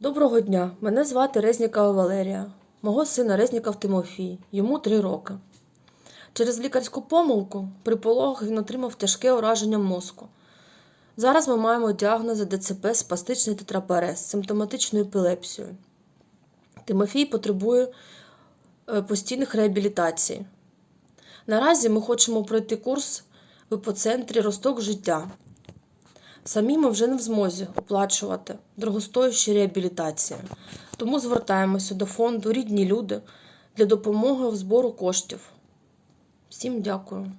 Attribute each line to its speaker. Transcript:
Speaker 1: Доброго дня, мене звати Резнікова Валерія, мого сина Резніков Тимофій, йому 3 роки. Через лікарську помилку при пологах він отримав тяжке ураження мозку. Зараз ми маємо діагнози ДЦП спастичний тетрапарез з симптоматичною епілепсією. Тимофій потребує е, постійних реабілітацій. Наразі ми хочемо пройти курс в іпоцентрі Росток життя. Самі ми вже не в змозі оплачувати дорогостоящі реабілітації, тому звертаємося до фонду Рідні люди для допомоги в збору коштів. Всім дякую.